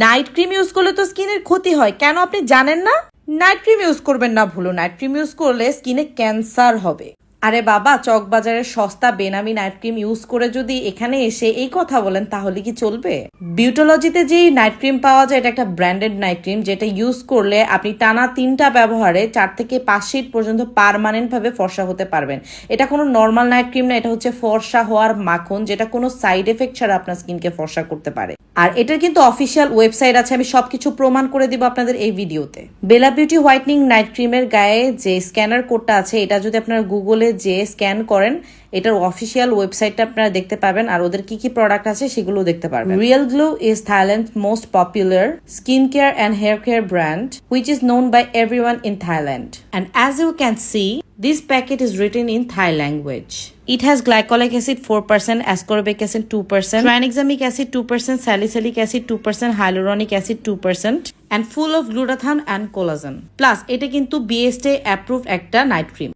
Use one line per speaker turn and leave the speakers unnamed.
Night cream use করলে তো স্কিনের ক্ষতি হয়। কেন আপনি জানেন না? নাইট ক্রিম ইউজ করবেন না ভুলো। নাইট ক্রিম ইউজ করলে স্কিনে ক্যান্সার হবে। আরে বাবা, চকবাজারের সস্তা বেনামি নাইট ক্রিম ইউজ করে যদি এখানে এসে এই কথা বলেন, তাহলে কি চলবে? বিউটোলজিতে যে নাইট ক্রিম পাওয়া যায়, এটা একটা ব্র্যান্ডেড নাইট ক্রিম যেটা ইউজ করলে আপনি টানা তিনটা ব্যবহারে চার থেকে পাঁচ শীট পর্যন্ত পারমানেন্ট ভাবে ফর্সা হতে পারবেন। এটা কোনো নর্মাল নাইট ক্রিম না, এটা হচ্ছে ফর্সা হওয়ার মাখন, যেটা কোনো সাইড এফেক্ট ছাড়া আপনার স্কিনকে ফর্সা করতে পারে। আর এটার কিন্তু অফিসিয়াল ওয়েবসাইট আছে, আমি সবকিছু প্রমাণ করে দিব আপনাদের এই ভিডিওতে। বেলা বিউটি হোয়াইটনিং নাইট ক্রিমের গায়ে যে স্ক্যানার কোডটা আছে, এটা যদি আপনারা গুগলে যে স্ক্যান করেন, এটার অফিসিয়াল ওয়েবসাইটটা আপনারা দেখতে পাবেন, আর ওদের কি কি প্রোডাক্ট আছে সেগুলো দেখতে পারবেন। Real glow is Thailand most popular skin care and hair care brand which is known by everyone in Thailand and as you can see This packet is written in Thai language. It has glycolic acid 4%, ascorbic acid 2%, tranexamic acid 2%, salicylic acid 2%, hyaluronic acid 2%, and full of glutathione and collagen. Plus, এটা কিন্তু BSA approved একটা night cream.